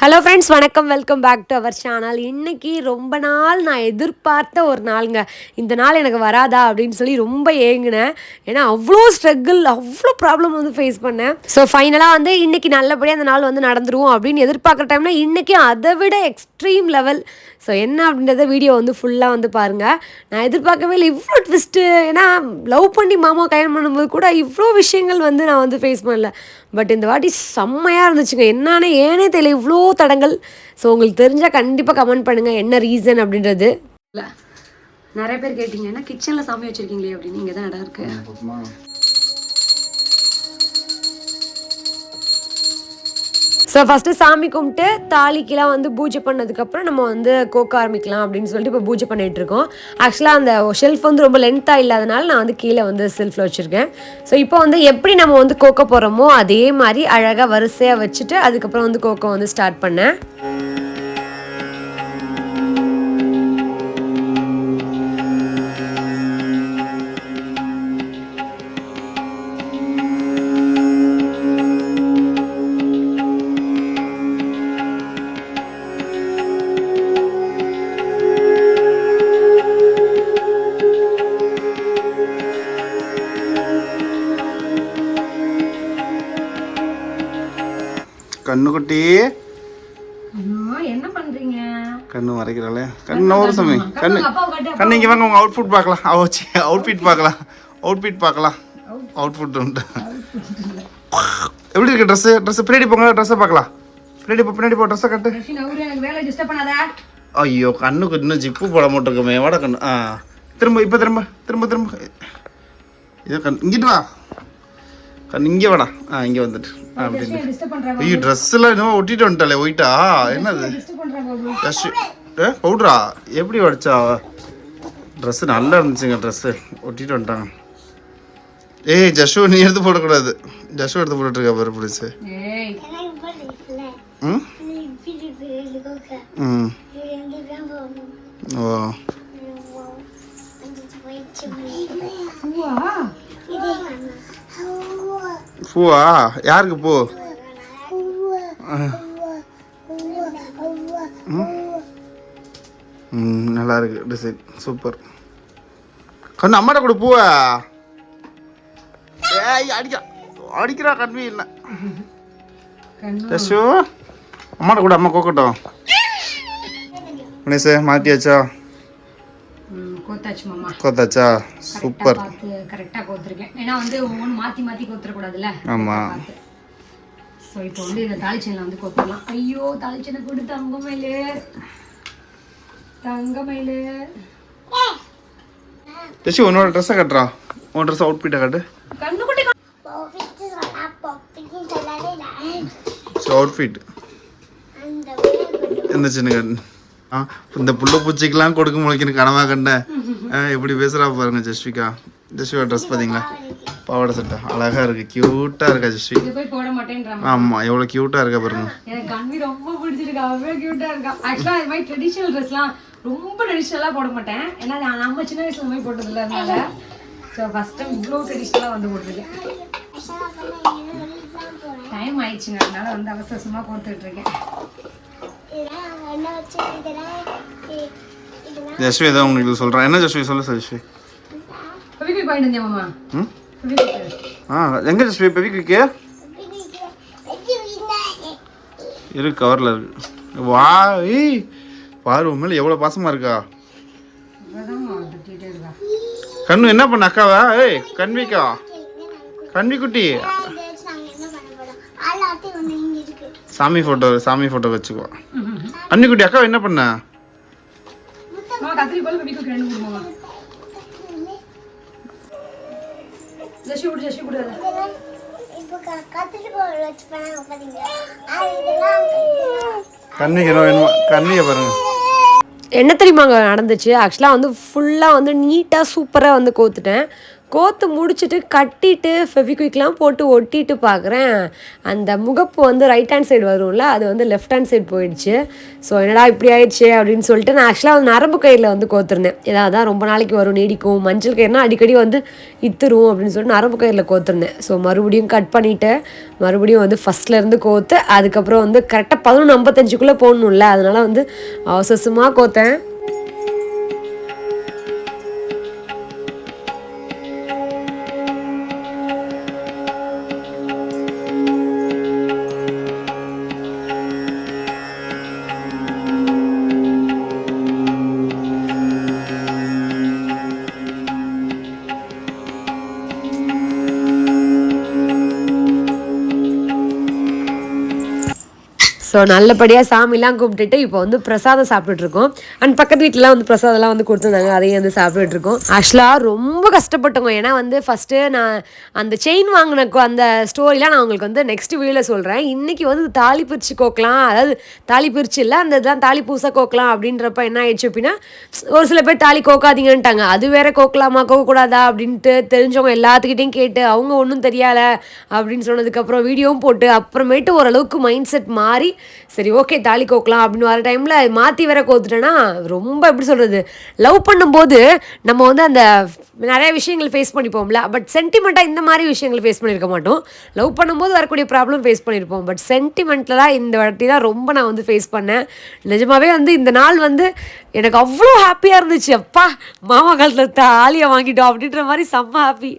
Hello friends வணக்கம். Welcome back to our channel இன்றைக்கி ரொம்ப நாள் நான் எதிர்பார்த்த ஒரு நாளுங்க. இந்த நாள் எனக்கு வராதா அப்படின்னு சொல்லி ரொம்ப ஏங்கினேன். ஏன்னா அவ்வளோ ஸ்ட்ரகிள் அவ்வளோ ப்ராப்ளம் வந்து ஃபேஸ் பண்ணேன். ஸோ ஃபைனலாக வந்து இன்றைக்கி நல்லபடியாக அந்த நாள் வந்து நடந்துருவோம் அப்படின்னு எதிர்பார்க்குற டைம்னா இன்றைக்கி அதை விட எக்ஸ்ட்ரீம் லெவல் ஸோ என்ன அப்படின்றத வீடியோ வந்து ஃபுல்லாக வந்து பாருங்கள் நான் எதிர்பார்க்கவே இல்லை. இவ்வளோ ட்விஸ்ட்டு ஏன்னா லவ் பண்ணி மாமா கல்யாணம் பண்ணும்போது கூட இவ்வளோ விஷயங்கள் வந்து நான் வந்து ஃபேஸ் பண்ணல. பட் இந்த வாட்டி செம்மையாக இருந்துச்சுங்க. என்னன்னு ஏனே தெரியல. இவ்வளோ தடங்கள். ஸோ உங்களுக்கு தெரிஞ்சால் கண்டிப்பாக கமெண்ட் பண்ணுங்கள் என்ன ரீசன் அப்படின்றது. இல்லை. நிறைய பேர் கேட்டிங்க என்ன கிச்சனில் சாமி வச்சுருக்கீங்களே அப்படின்னு இங்கே தான் இடம் இருக்குது ஸோ ஃபஸ்ட்டு சாமி கும்பிட்டு தாலிக்கெலாம் வந்து பூஜை பண்ணதுக்கப்புறம் நம்ம வந்து கோக்க ஆரம்பிக்கலாம் அப்படின்னு சொல்லிட்டு இப்போ பூஜை பண்ணிகிட்டு இருக்கோம். ஆக்சுவலாக அந்த ஷெல்ஃப் வந்து ரொம்ப லென்த்தாக இல்லாதனால நான் வந்து கீழே வந்து செல்ஃபில் வச்சுருக்கேன். ஸோ இப்போ வந்து எப்படி நம்ம வந்து கோக்க போகிறோமோ அதே மாதிரி அழகாக வரிசையாக வச்சுட்டு அதுக்கப்புறம் வந்து கோக்கோ வந்து ஸ்டார்ட் பண்ணேன். கண்ணுக்குட்டி. என்ன கண்ணு மறைக்கிறாளே. கண்ணு ஒரு சாமி. கண்ணு கண்ணு. இங்கே வாங்க உங்கள் அவுட்ஃபுட் பார்க்கலாம். அவச்சி அவுட்ஃபிட் பார்க்கலாம். அவுட்ஃபிட் பார்க்கலாம். அவுட்ஃபுட் உண்டு. எப்படி இருக்கு ட்ரெஸ்ஸு ட்ரெஸ்ஸு பின்னாடி போங்க ட்ரெஸ்ஸை பார்க்கலாம். பின்னாடி போ பின்னாடி போ ட்ரெஸ்ஸை கட்டு. ஐயோ கண்ணுக்கு இன்னும் ஜிப்பு போட மாட்டிருக்கோமே வாட கண்ணு. ஆ. திரும்ப இப்போ திரும்ப திரும்ப திரும்ப. இது கண் இங்கிட்டு வா. இங்கே வாடா. ஆ இங்கே வந்துட்டு. ஆ அப்படின்னு ஐயோ ட்ரெஸ்ஸெல்லாம் இன்னும் ஒட்டிட்டு வந்துட்டாலே ஒயிட்டா? என்னது? டிஸ்டர்ப் பண்ணுறாங்க ட்ரெஸ் ஏ பவுட்ரா எப்படி வடிச்சா? ட்ரெஸ்ஸு நல்லா இருந்துச்சுங்க ட்ரெஸ்ஸு ஒட்டிட்டு வந்துட்டாங்க. ஏய் ஜஷு நீ எடுத்து போடக்கூடாது. ஜஷு எடுத்து போட்டுருக்கா பாரு பிடிச்சி ஏய். ம்? ம். ஓ பூவா? யாருக்கு பூ? ம் நல்லா இருக்கு டிசைன். சூப்பர். கண்ணு அம்மாட்ட கொடு பூவா. ஏய் அடிக்கா. அடிக்கிறா கண்வி இல்லை அம்மாட்ட கூட அம்மா கோக்கட்டும். கணேஷ் மாட்டியாச்சா கோத்தாச்சு மாமா. கோத்தாச்சா சூப்பர். கரெக்டாக கோத்துருக்கேன் ஏன்னா வந்து ஒவ்வொன்று மாற்றி மாற்றி கோத்துறக்கூடாதுல்ல ஆமாம் ஸோ இப்போ வந்து இந்த தாளிச்சனில் வந்து கொத்தலாம் ஐயோ தாளிச்சனை கொடு தங்கமயிலு. தங்கமயிலு. ஜஷு உன்னோட ட்ரெஸ்ஸை கட்டுறா. உன் ட்ரெஸ் அவுட்ஃபிட்டை காட்டு. கண்ணுக்குட்டி அவுட்ஃபிட் என்ன சின்ன கண்ணு ஆ இந்த புள்ள பூச்சிக்கெல்லாம் கொடுக்க முளைக்கணும் கனவா கண்டேன். எப்படி பேசுறா பாருங்க ஜஸ்விகா. ஜஸ்விகா ட்ரெஸ் பார்த்தீங்களா பாவாடை சட்டை. அழகா இருக்கு. க்யூட்டாக இருக்கா ஜஸ்வி? இது போய் போட மாட்டேன்றான் ஆமாம் எவ்வளோ க்யூட்டாக இருக்கா பாருங்க. எனக்கு கண்வி ரொம்ப பிடிச்சிருக்கு. அவ்வளோ க்யூட்டாக இருக்கா. ஆக்சுவலாக இது மாதிரி ட்ரெடிஷ்னல் ட்ரெஸ்லாம் ரொம்ப ட்ரெடிஷ்னலாக போட மாட்டேன். ஏன்னா நான் நம்ம சின்ன வயசுல மாதிரி போட்டதில்ல. அதனால ஸோ ஃபஸ்ட் டைம் இவ்வளோ ட்ரெடிஷ்னலாக வந்து போட்டிருக்கேன் டைம் ஆயிடுச்சுங்க. அதனால வந்து அவசர அவசரமாக கோத்துட்டு இருக்கேன். ஜஸ்வி ஏதோ உங்களுக்கு சொல்கிறேன் என்ன ஜஸ்வி? சொல்லு ஜஸ்வி ஆ எங்கே ஜஸ்வி? பெவி குக்கே இருக்கு கவரில் இருக்கு வா பாரு உன் மேலே எவ்வளோ பாசமாக இருக்கா? கண்ணு என்ன பண்ண அக்காவா? ஏய் கண்விக்கா கண்வி குட்டி சாமி ஃபோட்டோ சாமி ஃபோட்டோ வச்சுக்கோ அன்னிக்குட்டி அக்கா என்ன பண்ண? ஃபெவிக்விக் ரெண்டு மூணு மாமா ஜெஷி விடு ஜெஷி விடு கண்விக்கு என்ன வேணுமா கண்வியை பாருங்க. என்ன தெரியுமாங்க நடந்துச்சு? ஆக்சுவலாக வந்து ஃபுல்லாக வந்து நீட்டாக சூப்பராக வந்து கோத்துட்டேன். கோத்து முடிச்சுட்டு கட்டிட்டு ஃபெவிக்விக்லாம் போட்டு ஒட்டிட்டு பார்க்குறேன் அந்த முகப்பு வந்து ரைட் ஹேண்ட் சைடு வரும்ல அது வந்து லெஃப்ட் ஹேண்ட் சைடு போயிடுச்சு. ஸோ என்னடா இப்படி ஆயிடுச்சு அப்படின்னு சொல்லிட்டு நான் ஆக்சுவலாக வந்து நரம்பு கயிறில் வந்து கோத்துருந்தேன். ஏதாவது தான் ரொம்ப நாளைக்கு வரும் நீடிக்கும். மஞ்சள் கயிறுனா அடிக்கடி வந்து இத்துரும் அப்படின்னு சொல்லிட்டு நரம்பு கயிறில் கோத்துருந்தேன். ஸோ மறுபடியும் கட் பண்ணிவிட்டு மறுபடியும் வந்து ஃபஸ்ட்லேருந்து கோத்து அதுக்கப்புறம் வந்து கரெக்டாக பதினொன்று ஐம்பத்தஞ்சுக்குள்ளே போடணும்ல. அதனால் வந்து அவசரமாக கோத்தேன். ஸோ நல்லபடியாக சாமிலாம் கும்பிட்டுட்டு இப்போ வந்து பிரசாதம் சாப்பிட்டுட்ருக்கோம். அண்ட் பக்கத்து வீட்டிலலாம் வந்து பிரசாதம்லாம் வந்து கொடுத்துருந்தாங்க. அதையும் வந்து சாப்பிட்டுட்டு இருக்கோம் ஆக்சுவலாக ரொம்ப கஷ்டப்பட்டோங்க ஏன்னா வந்து ஃபஸ்ட்டு நான் அந்த செயின் வாங்கின அந்த ஸ்டோரிலாம் நான் உங்களுக்கு வந்து நெக்ஸ்ட் வீடியோவில் சொல்கிறேன் இன்றைக்கி வந்து தாலி பிரித்து கோக்கலாம். அதாவது தாலி பிரித்து இல்லை அந்த இதெல்லாம் தாலி பூசா கோக்கலாம் அப்படின்றப்ப என்ன ஆயிடுச்சு அப்படின்னா ஒரு சில பேர் தாலி கோக்காதீங்கன்ட்டாங்க. அது வேற கோக்கலாமா கோக்கக்கூடாதா அப்படின்ட்டு தெரிஞ்சவங்க எல்லாத்துக்கிட்டையும் கேட்டு அவங்க ஒன்றும் தெரியல அப்படின்னு சொன்னதுக்கப்புறம் வீடியோவும் போட்டு அப்புறமேட்டு ஓரளவுக்கு மைண்ட் செட் மாறி சரி ஓகே தாலி கோக்கலாம் அப்படின்னு வர டைமில் மாற்றி வேற கோத்துட்டேன்னா ரொம்ப எப்படி சொல்கிறது லவ் பண்ணும்போது நம்ம வந்து அந்த நிறைய விஷயங்கள் ஃபேஸ் பண்ணிப்போம்ல. பட் சென்டிமெண்ட்டாக இந்த மாதிரி விஷயங்கள் ஃபேஸ் பண்ணியிருக்க மாட்டோம். லவ் பண்ணும்போது வரக்கூடிய ப்ராப்ளம் ஃபேஸ் பண்ணியிருப்போம் பட் சென்டிமெண்ட்லாம் இந்த வாட்டி தான் ரொம்ப நான் வந்து ஃபேஸ் பண்ணேன். நிஜமாவே வந்து இந்த நாள் வந்து எனக்கு அவ்வளோ ஹாப்பியாக இருந்துச்சு. அப்பா மாமா காலத்தில் தாலியை வாங்கிட்டோம் அப்படின்ற மாதிரி செம்ம ஹாப்பி